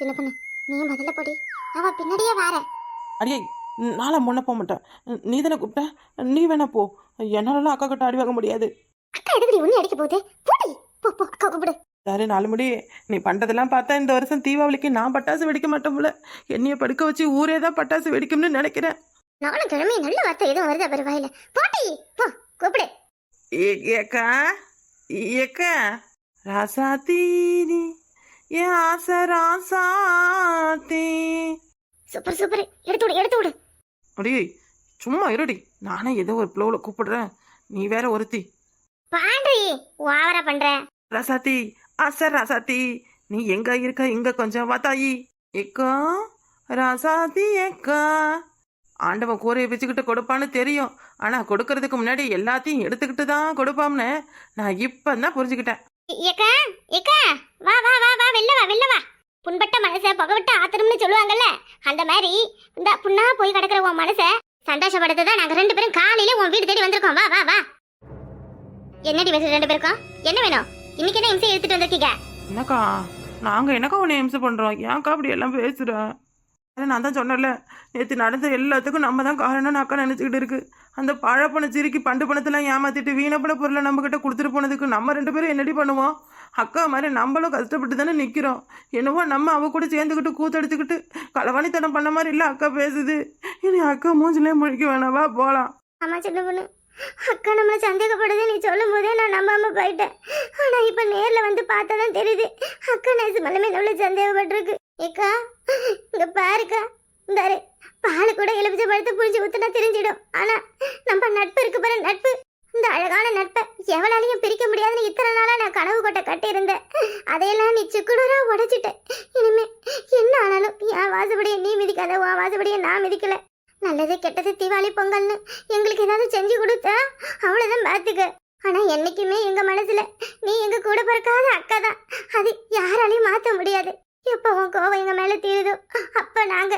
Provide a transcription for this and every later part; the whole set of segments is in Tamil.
சின்ன பொண்ணு நீ முதல்ல போடி. அவ பின்னாடியே வார அடியே நாளை முன்ன போக மாட்டேன். நீ தானே கூப்பிட்ட? நீ வேணா போ. என்னாலலாம் அக்கா கிட்ட அடி வாங்க முடியாது. அக்கா எடுக்கடி ஒண்ணு அடிக்க போகுது? போடி. போ போ அக்கா கூப்பிடு. சரி நாலு முடி. நீ பண்றதெல்லாம் பார்த்தா இந்த வருஷம் தீபாவளிக்கு நான் பட்டாசு வெடிக்க மாட்டோம்ல என்னைய படுக்க வச்சு ஊரே தான் பட்டாசு வெடிக்கும்னு நினைக்கிறேன். நானும் கிழமை நல்ல வார்த்தை எதுவும் வருதா பாரு வாயில. போடி. போ கூப்பிடு. ஏ- ஏக்கா? ஏக்கா? ராசாத்தி என் ஆசை ராசாத்தி சூப்பர் சூப்பர். எடுத்து விடு எடுத்து விடு. அடியே சும்மா இருடி. நானே ஏதோ ஒரு ப்ளோவில் கூப்பிடுறேன். நீ வேற ஒருத்தி. பாண்டி ஓவரா பண்ற. ரசாத்தி ஆசை ராசாத்தி நீ எங்க இருக்க? இங்க கொஞ்சம் வாத்தாயி ஏக்கா ராசாத்தி ஏக்கா. ஆண்டவன் கூரையை வச்சுக்கிட்டு கொடுப்பான்னு தெரியும். ஆனா கொடுக்கறதுக்கு முன்னாடி எல்லாத்தையும் எடுத்துக்கிட்டு தான் கொடுப்பாம்னு நான் இப்பதான் புரிஞ்சுக்கிட்டேன். ஏக்கா ஏக்கா வா வா வா வா வெளில வா வெளில வா. புண்பட்ட மனசை புகவிட்ட ஆத்திரம்னு சொல்லுவாங்கல்ல அந்த மாதிரி இந்த புண்ணா போய் கிடக்குற உன் மனசை சந்தோஷப்படுத்த தான் நாங்கள் ரெண்டு பேரும் காலையில உன் வீடு தேடி வந்திருக்கோம். வா வா வா. என்னடி பேசுற ரெண்டு பேருக்கும்? என்ன வேணும்? இன்னைக்கு என்ன இம்சை எடுத்துட்டு வந்திருக்கீங்க? என்னக்கா நாங்க என்னக்கா உன்னை இம்சை பண்ணுறோம் ஏன்க்கா அப்படி எல்லாம் பேசுகிறேன் நான் தான் சொன்னேன்ல நேற்று நடந்த எல்லாத்துக்கும் நம்ம தான் காரணம்னு அக்கா நினச்சிக்கிட்டு இருக்குது அந்த பழப்பண சிரிக்கி பண்டு பணத்தெல்லாம் ஏமாத்திட்டு வீணப்பட பொருளை நம்மக்கிட்ட கொடுத்துட்டு போனதுக்கு நம்ம ரெண்டு பேரும் என்னடி பண்ணுவோம்? அக்கா மாதிரி நம்மளும் கஷ்டப்பட்டு தானே நிற்கிறோம் என்னவோ நம்ம அவ கூட சேர்ந்துக்கிட்டு கூத்தடிச்சுக்கிட்டு களவாணித்தனம் பண்ண மாதிரி இல்லை அக்கா பேசுது. இனி அக்கா மூஞ்சிலே முழிக்க வேணாவா போகலாம் ஆமா சின்ன பொண்ணு அக்கா நம்மள சந்தேகப்படுது நீ சொல்லும் போதே நான் நம்பாம போயிட்டேன். ஆனா இப்ப நேர்ல வந்து பார்த்தாதான் தெரியுது. அக்கா நேசு மேலே நம்மள சந்தேகப்பட்டிருக்கு. ஏக்கா இங்க பாருக்கா. இந்தாரு. பால் கூட எலுமிச்சை பழத்தை புரிஞ்சு ஊத்துனா தெரிஞ்சிடும். ஆனா நம்ம நட்பு இருக்கு பாரு நட்பு. இந்த அழகான நட்பை எவளாலையும் பிரிக்க முடியாதுன்னு இத்தனை நாளா நான் கனவு கொட்ட கட்டியிருந்தேன். அதையெல்லாம் நீ சுக்குடரா உடைச்சிட்ட. இனிமே என்ன ஆனாலும் என் வாசப்படியை நீ மிதிக்காத உன் வாசப்படியை நான் மிதிக்கல. நல்லது கெட்டது தீபாவளி பொங்கல்னு எங்களுக்கு ஏதாவது செஞ்சு கொடுத்தா அவ்வளோதான் பார்த்துக்க ஆனால் என்னைக்குமே எங்கள் மனசில் நீ எங்கள் கூட பிறக்காத அக்கா தான். அது யாராலையும் மாற்ற முடியாது. எப்போ உன் கோவம் எங்க மேல தீருதோ. அப்ப நாங்க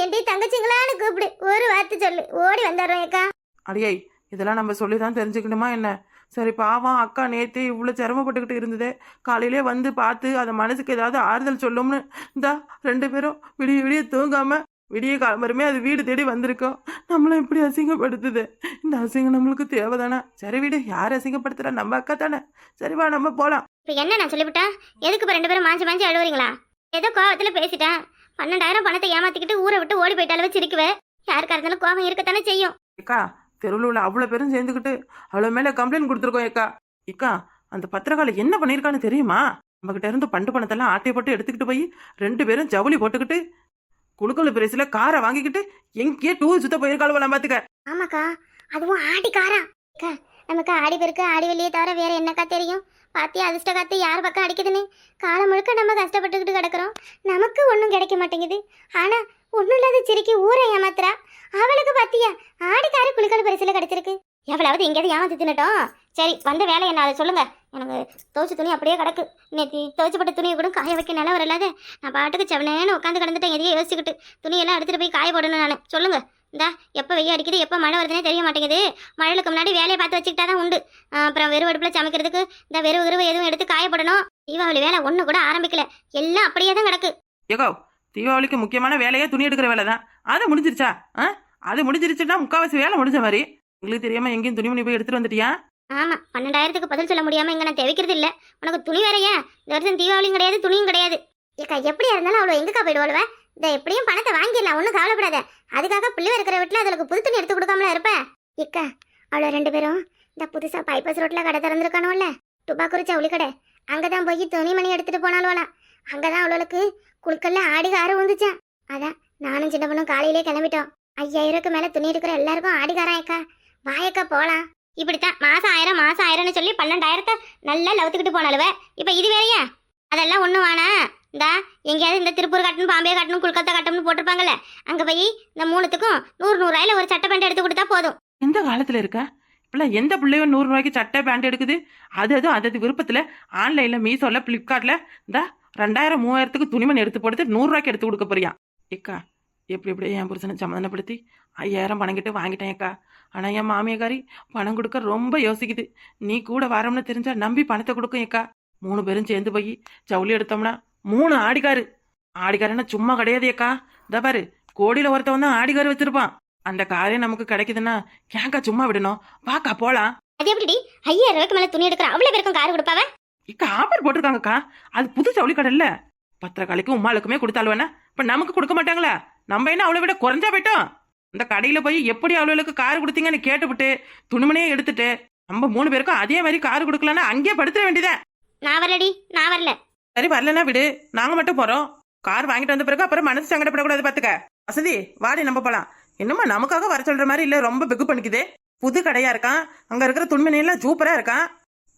என் தங்கச்சிங்களான்னு கூப்பிடு. ஒரு வார்த்தை சொல்லு. ஓடி வந்துடுறோம் அக்கா அடியை இதெல்லாம் நம்ம சொல்லி தான் தெரிஞ்சுக்கணுமா என்ன? சரி பாவம் அக்கா நேற்று இவ்வளோ சிரமப்பட்டுக்கிட்டு இருந்ததே. காலையிலே வந்து பார்த்து அதை மனசுக்கு ஏதாவது ஆறுதல் சொல்லும்னு. இந்தா ரெண்டு பேரும் விடிய விடிய தூங்காம விடிய காலம்பரமே அது வீடு தேடி வந்திருக்கோம் நம்மளும் இப்படி அசிங்கப்படுத்துது. இந்த அசிங்கம் நம்மளுக்கு தேவைதானே? சரி விடு யார் அசிங்கப்படுத்துறா? நம்ம அக்கா தானே. சரி வா நம்ம போகலாம் இப்போ என்ன நான் சொல்லிவிட்டேன் எதுக்கு இப்போ ரெண்டு பேரும் மாஞ்சி மாஞ்சி அழுவுறீங்களா? ஏதோ கோவத்தில் பேசிட்டேன். பன்னெண்டாயிரம் பணத்தை ஏமாத்திக்கிட்டு ஊரை விட்டு ஓடி போயிட்டாலும் வச்சிருக்குவே யாருக்கா இருந்தாலும் கோவம் இருக்கத்தானே செய்யும். ஏக்கா தெருவில் உள்ள அவ்வளோ பேரும் சேர்ந்துக்கிட்டு அவ்வளோ மேலே கம்ப்ளைண்ட் கொடுத்துருக்கோம் ஏக்கா. ஏக்கா அந்த பத்திரக்கால என்ன பண்ணியிருக்கான்னு தெரியுமா? நம்மகிட்ட இருந்து பண்டு பணத்தெல்லாம் ஆட்டையை போட்டு எடுத்துக்கிட்டு போய் ரெண்டு பேரும் ஜவுளி போட்டுக்கிட்டு குழுக்கள் பிரைஸில் காரை வாங்கிக்கிட்டு எங்கேயே டூர் சுத்த போயிருக்காளுவலாம் பார்த்துக்க ஆமாக்கா அதுவும் ஆடிக்காரா அக்கா நமக்கு ஆடி பெருக்கு ஆடி வெளியே தவிர வேற என்னக்கா தெரியும்? பாத்தியா அதிர்ஷ்ட காத்து யார் பக்கம் அடிக்குதுன்னு? காலம் முழுக்க நம்ம கஷ்டப்பட்டுக்கிட்டு கிடக்குறோம். நமக்கு ஒன்றும் கிடைக்க மாட்டேங்குது. ஆனா ஒன்றும் இல்லாத சிரிக்கி ஊரை ஏமாத்துறா. அவளுக்கு பாத்தியா ஆடிக்கார குளிக்கல் பரிசுல கிடைச்சிருக்கு. எவ்வளவு எங்கேயாவது ஏமாத்தி தின்னட்டும். சரி வந்த வேலை என்ன? அதை சொல்லுங்க. எனக்கு துவைச்ச துணி அப்படியே கிடக்கு. நேற்று துவைச்சப்பட்ட துணியை கூட காய வைக்க நிலம் வரலாத நான் பாட்டுக்கு செவனேன்னு உட்காந்து கிடந்துட்டேன். எதையும் யோசிச்சுக்கிட்டு துணியெல்லாம் எடுத்துட்டு போய் காய போடணும் நான். சொல்லுங்கள் இந்தா எப்போ வெய்ய அடிக்குது எப்போ மழை வருதுன்னே தெரிய மாட்டேங்குது. மழைக்கு முன்னாடி வேலையை பார்த்து வச்சுக்கிட்டா தான் உண்டு. அப்புறம் வெறும் அடுப்பில் சமைக்கிறதுக்கு இந்த வெறும் வெறுவு எதுவும் எடுத்து காயப்படணும் தீபாவளி வேலை ஒன்று கூட ஆரம்பிக்கல. எல்லாம் அப்படியே தான் கிடக்கு. ஏகோ தீபாவளிக்கு முக்கியமான வேலையே துணி எடுக்கிற வேலை தான். அது முடிஞ்சிருச்சா? ஆ? அது முடிஞ்சிருச்சுன்னா முக்காவாசி வேலை முடிஞ்ச மாதிரி. உங்களுக்கு தெரியாம எங்கேயும் துணிமணி போய் எடுத்துகிட்டு வந்துட்டியா? ஆமாம் பன்னெண்டாயிரத்துக்கு பதில் சொல்ல முடியாமல் இங்கே நான் துவைக்கிறது இல்லை. உனக்கு துணி வேறையா இந்த வருஷம் தீபாவளியும் கிடையாது துணியும் கிடையாது. ஏக்கா எப்படியா இருந்தாலும் அவ்வளோ எங்கக்கா போயிடுவாளுவ? இந்த எப்படியும் பணத்தை வாங்கிடலாம் ஒன்றும் கவலைப்படாத. அதுக்காக பிள்ளை இருக்கிற வீட்டில் அதுக்கு புது துணி எடுத்து கொடுக்காமல இருப்பேன் ஏக்கா அவ்வளோ ரெண்டு பேரும் இந்த புதுசாக பைப்பஸ் ரோட்டில் கடை திறந்துருக்கானோல்ல துப்பாக்குரி ஜவுளி கடை. அங்கே தான் போய் துணிமணி எடுத்துகிட்டு போனாலும் அங்கே தான் அவளுக்கு குழுக்கல்ல ஆடிகாரம் காரம் வந்துச்சான் அதான் நானும் சின்ன பொண்ணும் காலையிலே கிளம்பிட்டோம். ஐயாயிரத்துக்கு மேலே துணி இருக்கிற எல்லாருக்கும் ஆடிக்காரன் ஏக்கா. வாயக்கா போகலாம் இப்படித்தான். மாசம் ஆயிரம் மாசம் ஆயிரம்னு சொல்லி பன்னெண்டாயிரத்தை நல்லா லவுத்துக்கிட்டு போனாலுவ இப்போ இது வேறையா? அதெல்லாம் ஒன்று வானா இந்தா எங்கேயாவது இந்த திருப்பூர் கட்டணும் பாம்பே கட்டணும் கொல்கத்தா கட்டணும்னு போட்டிருப்பாங்கல்ல. அங்கே போய் இந்த மூணுத்துக்கும் நூறு நூறாயில ஒரு சட்டை பேண்ட் எடுத்து கொடுத்தா போதும். எந்த காலத்தில் இருக்க? இப்பெல்லாம் எந்த பிள்ளையும் நூறு ரூபாய்க்கு சட்டை பேண்ட் எடுக்குது? அது அது அது விருப்பத்தில் ஆன்லைனில் மீஷோவில் ஃப்ளிப்கார்ட்டில் இந்த ரெண்டாயிரம் மூவாயிரத்துக்கு துணிமணி எடுத்து போட்டு நூறுரூவாய்க்கு எடுத்து கொடுக்க போறியா ஏக்கா எப்படி எப்படி என் புருஷனை சமாதானப்படுத்தி ஐயாயிரம் பணம் கிட்ட வாங்கிட்டேன் ஏக்கா. ஆனா என் மாமியக்காரி பணம் கொடுக்க ரொம்ப யோசிக்குது. நீ கூட வரம்னு தெரிஞ்சா நம்பி பணத்தை கொடுக்கும் ஏக்கா. மூணு பேரும் சேர்ந்து போய் ஜவுளி எடுத்தோம்னா மூணு ஆடிக்காரு. ஆடிக்காரன சும்மா கிடையாது அக்கா இந்த பாரு கோடியில ஒருத்தவன் தான் ஆடிக்கார வச்சிருப்பான். அந்த காரே நமக்கு கிடைக்குதுன்னா ஏன்க்கா சும்மா விடணும். வாக்கா போலாம். அது எப்படிடி? ஐயாயிரம் ரூபாய்க்கு மேல துணி எடுக்கிற அவ்வளவு பேருக்கும் கார் கொடுப்பாவ? இக்கா ஆஃபர் போட்டிருக்காங்கக்கா. அது புது ஜவுளி கடை இல்ல. பத்திரக்காளிக்கும் உமாளுக்குமே கொடுத்தாலுவேனா இப்ப நமக்கு கொடுக்க மாட்டாங்களா. நம்ம என்ன அவளை விட குறைஞ்சா போயிட்டோம் இந்த கடையில போய் எப்படி அவளுக்கு கார் கொடுத்தீங்கன்னு கேட்டுவிட்டு துணிமணியே எடுத்துட்டு நம்ம மூணு பேருக்கும் அதே மாதிரி கார் கொடுக்கலன்னா அங்கேயே படுத்துற வேண்டியதே? நான் வரலடி நான் வரல. சரி வரலன்னா விடு. நாங்க மட்டும் போறோம். கார் வாங்கிட்டு வந்த பிறகு அப்புறம் மனசு சங்கடப்படக்கூடாது பாத்துக்க. வசதி வாடி நம்ம போலாம். என்னமா நமக்காக வர சொல்ற மாதிரி இல்ல ரொம்ப பெகு பண்ணிக்குது. புது கடையா இருக்கான். அங்க இருக்கிற துணிமணி எல்லாம் சூப்பரா இருக்கான்.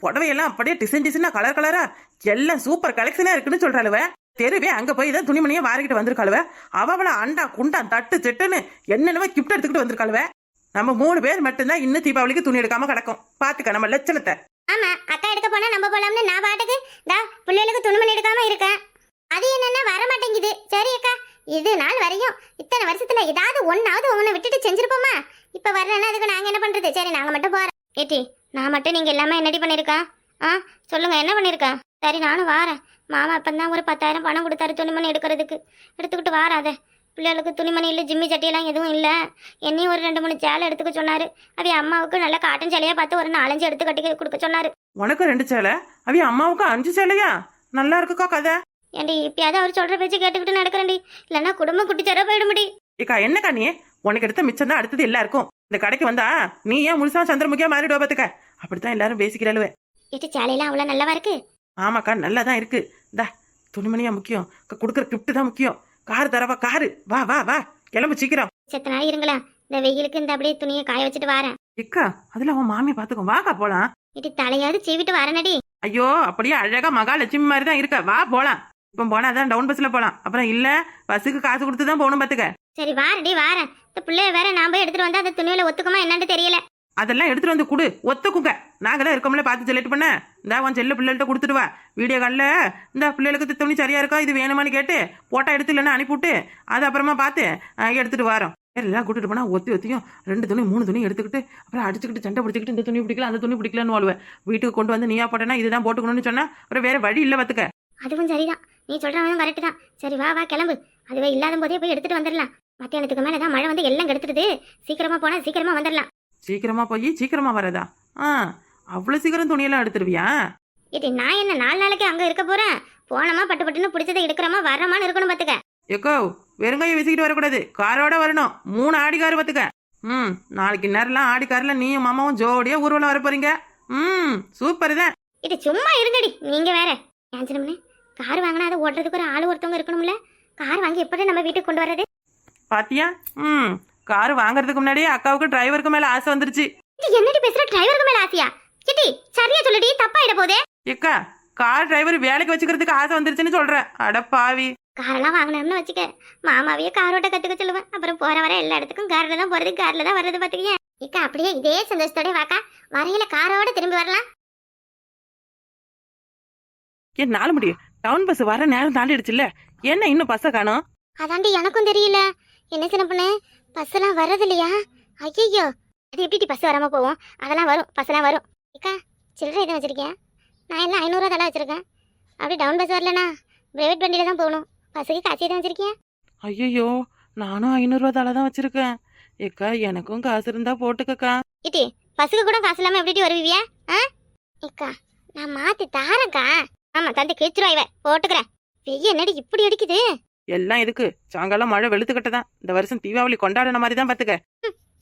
புடவையெல்லாம் அப்படியே டிசைன் டிசைனா கலர் கலரா எல்லாம் சூப்பர் கலெக்ஷனா இருக்குன்னு சொல்றாளுவ. தெருவே அங்க போய் தான் துணிமணியை வாரிக்கிட்டு வந்திருக்காளுவ. அவளை அண்டா குண்டா தட்டு திட்டுன்னு என்னென்னவோ கிஃப்ட் எடுத்துக்கிட்டு வந்திருக்காளுவ. நம்ம மூணு பேர் மட்டும்தான் இன்னும் தீபாவளிக்கு துணி எடுக்காம கிடக்கும். பாத்துக்க நம்ம லட்சணத்தை. ஆமா அக்கா எடுக்க போனா நம்ம போலாம்னு நான் பாட்டுக்கு தா பிள்ளைகளுக்கு துணிமணி எடுக்காம இருக்கேன். அது என்னன்னா வர மாட்டேங்குது சரி அக்கா இது நாள் வரையும் இத்தனை வருஷத்துல ஏதாவது ஒன்னாவது உன்னை விட்டுட்டு செஞ்சிருப்போமா? இப்ப வரலன்னா அதுக்கு நாங்க என்ன பண்றது? சரி நாங்க மட்டும் போறோம். ஏட்டி நான் மட்டும் நீங்க எல்லாமே என்னடி பண்ணிருக்கா? ஆ சொல்லுங்க என்ன பண்ணிருக்கா? சரி நானும் வாரேன். மாமா இப்பதான் ஒரு பத்தாயிரம் பணம் கொடுத்தாரு துணிமணி எடுக்கிறதுக்கு. எடுத்துக்கிட்டு வாராத. பிள்ளைகளுக்கு துணிமணி இல்லை ஜிம்மி சட்டியெல்லாம் எதுவும் இல்லை. என்னையும் ஒரு ரெண்டு மூணு சேலை எடுத்துக்க சொன்னாரு. அது அம்மாவுக்கு நல்ல காட்டன் சேலையா பார்த்து ஒரு நாலஞ்சு எடுத்து கட்டி கொடுக்க சொன்னாரு. உனக்கு ரெண்டு சேலை? அவி அம்மாவுக்கு அஞ்சு சேலையா? நல்லா இருக்குக்கா கதை. ஏண்டி இப்பயாவது அவர் சொல்ற பேச்சு கேட்டுக்கிட்டு நடக்கிறேன்டி. இல்லைன்னா குடும்பம் குட்டிச்சரா போயிடுமுடி. ஏக்கா என்னக்கா நீ? உனக்கு எடுத்த மிச்சம் தான் அடுத்தது எல்லாருக்கும். இந்த கடைக்கு வந்தா நீ ஏன் முழுசா சந்திரமுகியா மாறிடுவ பாத்துக்க அப்படித்தான் எல்லாரும் பேசிக்கிறாளுவே. எட்டு சேலையெல்லாம் அவ்வளோ நல்லவா இருக்கு? ஆமாக்கா நல்லா தான் இருக்கு. இந்தா துணிமணியா முக்கியம். கொடுக்குற கிஃப்ட் தான் முக்கியம். கார் தரவா காரு. வா வா வா. கிளம்பு சீக்கிரம். செத்த நாள் இருங்களேன் இந்த வெயிலுக்கு இந்த அப்படியே துணியை காய வச்சுட்டு வரேன். இக்கா அதுல அவன் மாமியை பாத்துக்கோ வாக்கா போலாம். இட்டு தலையாவது சீவிட்டு வரேனடி ஐயோ அப்படியே அழகா மகாலட்சுமி மாதிரி தான் இருக்க. வா போலாம். இப்போ போனா தான் டவுன் பஸ்ல போலாம். அப்புறம் இல்ல பஸ்ஸுக்கு காசு கொடுத்து தான் போகணும் பாத்துக்க. சரி வாரடி வாரேன். இந்த பிள்ளைய வேற நான் போய் எடுத்துட்டு வந்தா அந்த துணியில ஒத்துக்குமா என்னன்னு தெரியல. அதெல்லாம் எடுத்துட்டு வந்து கொடு. ஒத்துக்குங்க. நாங்கள் தான் இருக்கோம்ல பார்த்து செலக்ட் பண்ண. இந்த உன் செல்ல பிள்ளைகிட்ட கொடுத்துட்டு வா. வீடியோ காலில் இந்த பிள்ளைகளுக்கு துணி சரியா இருக்கா இது வேணுமான்னு கேட்டு போட்டா எடுத்து இல்லைன்னா அனுப்பிவிட்டு அது அப்புறமா பார்த்து எடுத்துட்டு வரோம். எல்லாம் கூட்டிட்டு போனா ஒத்தி ஒத்தியும் ரெண்டு துணி மூணு துணி எடுத்துக்கிட்டு அப்புறம் அடிச்சுக்கிட்டு சண்டை பிடிச்சிக்கிட்டு இந்த துணி பிடிக்கல அந்த துணி பிடிக்கலன்னு வாழ்வேன் வீட்டுக்கு கொண்டு வந்து நீயா போட்டேன்னா இதுதான் போட்டுக்கணும்னு சொன்னா அப்புறம் வேற வழி இல்லை பார்த்துக்க அதுவும் சரிதான். நீ சொல்றவன் கரெக்ட் தான். சரி வா வா கிளம்பு. அதுவே இல்லாத போதே போய் எடுத்துட்டு வந்துடலாம். மத்தியானத்துக்கு மேலே தான் மழை வந்து எல்லாம் கெடுத்துடுது. சீக்கிரமா போனா சீக்கிரமா வந்துடலாம். சீக்கிரமா போய் சீக்கிரமா வரதா ஆ அவ்வளோ சீக்கிரம் துணியெல்லாம் எடுத்துருவியா? இது நான் என்ன நாலு நாளைக்கு அங்க இருக்க போறேன்? போனோமா பட்டு பட்டுன்னு பிடிச்சதை எடுக்கிறோமா வர்றோமான்னு இருக்கணும் பாத்துக்க. எக்கோ வெறுங்கையை வீசிக்கிட்டு வரக்கூடாது. காரோட வரணும். மூணு ஆடி கார் பார்த்துக்க ம் நாளைக்கு நேரம்லாம் ஆடி காரில் நீயும் மாமாவும் ஜோடியா ஊர்வலம் வர போறீங்க ம் சூப்பர் தான் இது சும்மா இருங்கடி நீங்க வேற. ஏஞ்சனம்னே கார் வாங்கினா அதை ஓட்டுறதுக்கு ஒரு ஆள் ஒருத்தவங்க இருக்கணும்ல? கார் வாங்கி எப்படி நம்ம வீட்டுக்கு கொண்டு வர்றது? பாத்தியா? ம் கார் வாங்குறதுக்கு முன்னாடியே அக்காவுக்கு டிரைவருக்கு மேல ஆசை வந்துருச்சு. என்னடி பேசுற? டிரைவருக்கு மேல ஆசையா? கிட்டி சரியா சொல்லுடி தப்பாயிட போதே. எக்கா கார் டிரைவர் வேலைக்கு வச்சுக்கிறதுக்கு ஆசை வந்துருச்சுன்னு சொல்றேன். அட பாவி. காரெல்லாம் வாங்கினோம்னு வச்சுக்க. மாமாவையே கார் ஓட்ட கத்துக்க சொல்லுவேன். அப்புறம் போற வர எல்லா இடத்துக்கும் கார்ல தான் போறது கார்ல தான் வர்றது பாத்துக்கிய. இக்கா அப்படியே இதே சந்தோஷத்தோட வாக்கா. வரையில காரோட திரும்பி வரலாம். ஏன் நாலு முடியும் டவுன் பஸ் வர நேரம் தாண்டிடுச்சுல்ல. என்ன இன்னும் பஸ்ஸை காணோம்? அதாண்டி எனக்கும் தெரியல. என்ன சின்ன பொண்ணு? பஸ் எல்லாம் வர்றது இல்லையா ஐயோ அது எப்படி பஸ் வராம போவோம் அதெல்லாம் வரும் பஸ் எல்லாம் வரும். இக்கா சில்லறை எதுவும் வச்சிருக்கேன் நான் என்ன ஐநூறுரூவா தலை வச்சிருக்கேன். அப்படி டவுன் பஸ் வரலனா பிரைவேட் வண்டியில தான் போகணும். பஸ்ஸுக்கு காட்சி தான் வச்சிருக்கேன் ஐயோ நானும் ஐநூறுரூவா தலை தான் வச்சிருக்கேன். ஏக்கா எனக்கும் காசு இருந்தா போட்டுக்கக்கா. இட்டி பஸ்ஸுக்கு கூட காசு இல்லாம எப்படி வருவியா ஆ? இக்கா நான் மாத்தி தாரேன்க்கா. ஆமா தந்து கிழிச்சிருவா இவ. போட்டுக்கிறேன். வெய்ய என்னடி இப்படி அடிக்குது? எல்லாம் எதுக்கு? சாயங்காலம் மழை வெளுத்துக்கிட்ட தான் இந்த வருஷம் தீபாவளி கொண்டாடின மாதிரி தான் பாத்துக்க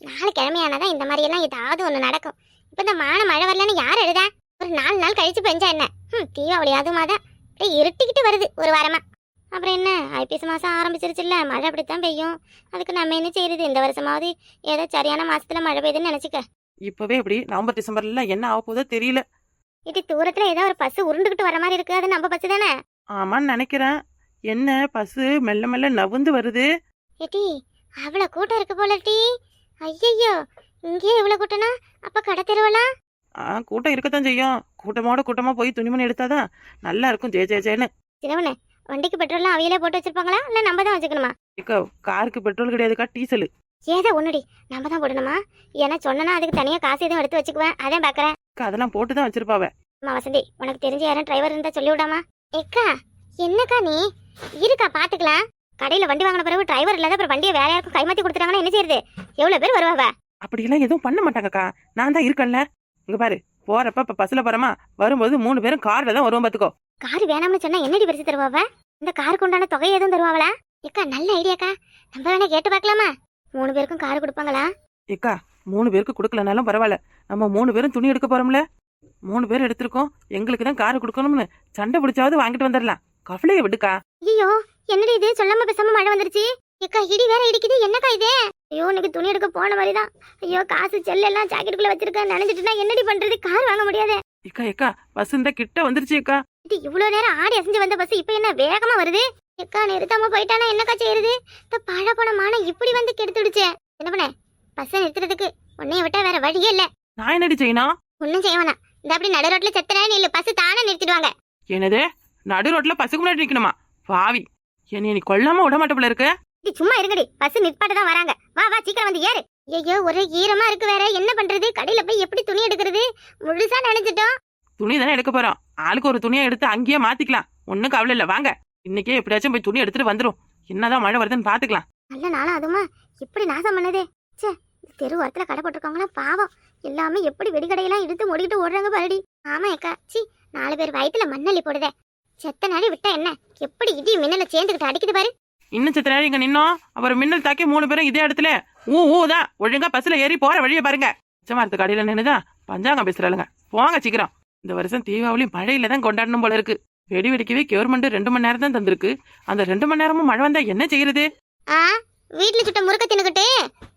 நாலு கிழமையானதான் இந்த மாதிரி எல்லாம் ஏதாவது ஒண்ணு நடக்கும். இப்ப இந்த மான மழை வரலன்னு யார் எழுதா? ஒரு நாலு நாள் கழிச்சு பெஞ்சா என்ன? தீபாவளி அதுமா தான் இருட்டிக்கிட்டு வருது ஒரு வாரமா. அப்புறம் என்ன? ஐப்பசி மாசம் ஆரம்பிச்சிருச்சுல்ல. மழை அப்படித்தான் பெய்யும். அதுக்கு நம்ம என்ன செய்யறது? இந்த வருஷமாவது ஏதோ சரியான மாசத்துல மழை பெய்யுதுன்னு நினைச்சுக்க. இப்பவே இப்படி நவம்பர் டிசம்பர்ல என்ன ஆக போதோ தெரியல. இது தூரத்துல ஏதோ ஒரு பஸ் உருண்டுகிட்டு வர மாதிரி இருக்கு. அது நம்ம பஸ் தானே ஆமான்னு நினைக்கிறேன். என்ன பஸ்ஸு மெல்ல மெல்ல நவுந்து வருது? ஏட்டி அவ்வளோ கூட்டம் இருக்கு போல டி. ஐயையோ இங்கேயே இவ்வளோ கூட்டம்னா? அப்ப கடை தெருவலாம் ஆ கூட்டம் இருக்கத்தான் செய்யும். கூட்டமோட கூட்டமா போய் துணிமணி எடுத்தாதான் நல்லா இருக்கும். J J ஜேன்னு. சிலவனே வண்டிக்கு பெட்ரோல்லாம் அவையிலே போட்டு வச்சிருப்பாங்களா? இல்லை நம்ம தான் வச்சுக்கணுமா? இக்கா காருக்கு பெட்ரோல் கிடையாதுக்கா டீசல் ஏதோ ஒண்ணுடி நம்ம தான் போடணுமா? ஏன்னா சொன்னா அதுக்கு தனியா காசு எதுவும் எடுத்து வச்சுக்குவேன். அதான் பாக்குறேன். அக்கா அதெல்லாம் போட்டு தான் வச்சிருப்பாவ. அம்மா வசந்தி உனக்கு தெரிஞ்ச யாரும் டிரைவர் இருந்தா சொல்லி விடாமா? எக்கா என்னக்கா நீ? இருக்கா பாத்துக்கலாம். கடையில வண்டி வாங்கின பிறகு டிரைவர் இல்லாத அப்புறம் வண்டியை வேற யாருக்கும் கைமாத்தி கொடுத்துட்டாங்கன்னா என்ன செய்யுது எவ்வளவு பேர் வருவாவ அப்படியெல்லாம் எதுவும் பண்ண மாட்டாங்கக்கா. நான் தான் இருக்கேன்ல. இங்க பாரு போறப்ப இப்ப பஸ்ல போறோமா? வரும்போது மூணு பேரும் கார்ல தான் வருவோம் பாத்துக்கோ. கார் வேணாம்னு சொன்னா என்னடி பரிசு தருவாவ? இந்த காருக்கு உண்டான தொகை எதுவும் தருவாங்களா ஏக்கா நல்ல ஐடியாக்கா நம்ம வேணா கேட்டு பார்க்கலாமா? மூணு பேருக்கும் கார் கொடுப்பாங்களா? ஏக்கா மூணு பேருக்கு கொடுக்கலனாலும் பரவாயில்ல. நம்ம மூணு பேரும் துணி எடுக்க போறோம்ல. மூணு பேர் எடுத்திருக்கோம். எங்களுக்கு தான் கார் கொடுக்கணும்னு சண்டை பிடிச்சாவது வாங்கிட்டு வந்துடலாம் கவலையை விடுக்கா. ஐயோ என்னடி இது? சொல்லாம பேசாம மழை வந்துருச்சு. ஏக்கா இடி வேற இடிக்குது. என்னக்கா இது? ஐயோ இன்னைக்கு துணி எடுக்க போன மாதிரி தான் ஐயோ காசு செல்ல எல்லாம் ஜாக்கெட்டுக்குள்ள வச்சிருக்கேன். நினைச்சிட்டுனா என்னடி பண்றது? கார் வாங்க முடியாதே. ஏக்கா ஏக்கா பஸ் இந்த கிட்ட வந்துருச்சு ஏக்கா. இது இவ்வளவு நேரம் ஆடி அசைஞ்சு வந்த பஸ் இப்ப என்ன வேகமா வருது? ஏக்கா நிறுத்தாம போயிட்டானா? என்னக்கா செய்யறது இந்த பழ போன மானம் இப்படி வந்து கெடுத்துடுச்சே. என்ன பண்ண? பஸ்ஸை நிறுத்துறதுக்கு உன்னைய விட்டா வேற வழியே இல்ல. நான் என்னடி செய்யணும்? ஒன்னும் செய்ய வேணாம். இந்த அப்படி நடு ரோட்ல செத்த நேரம் இல்ல பஸ் தானே நிறுத்திடுவாங்க. என்னது? நடு ரோட்ல பஸ்ஸுக்கு முன்னாடி நிக்கணுமா? பாவி. என்னை நீ கொல்லாம விட மாட்டே போல இருக்கு. இது சும்மா இருங்கடி. பஸ் நிற்பாட்டு தான் வராங்க. வா வா சீக்கிரம் வந்து ஏறு. ஐயோ ஒரே ஈரமா இருக்கு வேற. என்ன பண்றது? கடையில போய் எப்படி துணி எடுக்கிறது? முழுசா நினைச்சிட்டோம் துணி தானே எடுக்க போறோம். ஆளுக்கு ஒரு துணியை எடுத்து அங்கேயே மாத்திக்கலாம். ஒன்னும் கவலை இல்ல. வாங்க. இன்னைக்கே எப்படியாச்சும் போய் துணி எடுத்துட்டு வந்துரும். என்னதான் மழை வருதுன்னு பாத்துக்கலாம். நல்ல நாளா அதுமா. இப்படி நாசம் பண்ணதே? இந்த தெரு ஓரத்துல கடை போட்டிருக்காங்களா பாவம். எல்லாமே எப்படி வெடிக்கடையெல்லாம் இழுத்து மூடிக்கிட்டு ஓடுறாங்க பாருடி. ஆமா அக்கா. சி நாலு பேர் வயித்துல மண்ணள்ளி போடுதே. செத்த நாடி விட்டா என்ன? எப்படி இடி மின்னல சேர்ந்துக்கிட்டு அடிக்குது பாரு. இன்னும் சித்த நேரம் இங்க நின்னோம். அப்புறம் மின்னல் தாக்கி மூணு பேரும் இதே இடத்துல. ஊ ஊ தான். ஒழுங்கா பஸ்ல ஏறி போற வழியை பாருங்க. உச்சமாரத்து கடையில நின்னுதான் பஞ்சாங்கம் பேசுறாளுங்க. போங்க சீக்கிரம். இந்த வருஷம் தீபாவளி மழையில தான் கொண்டாடணும் போல இருக்கு. வெடி வெடிக்கவே கவர்மெண்ட் ரெண்டு மணி நேரம் தான் தந்திருக்கு. அந்த ரெண்டு மணி நேரமும் மழை வந்தா என்ன செய்யறது? ஆ வீட்டுல சுட்ட முறுக்க தின்னுக்கிட்டு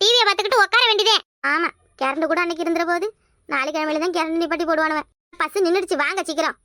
டிவியை பார்த்துக்கிட்டு உட்கார வேண்டியதே. ஆமா கரண்ட் கூட அன்னைக்கு இருந்துற போது நாளைக்கு கிழமையில தான் கரண்ட் நிப்பாட்டி போடுவானுவன். பஸ் நின்னுடுச்சு வாங்க சீக்கிரம்.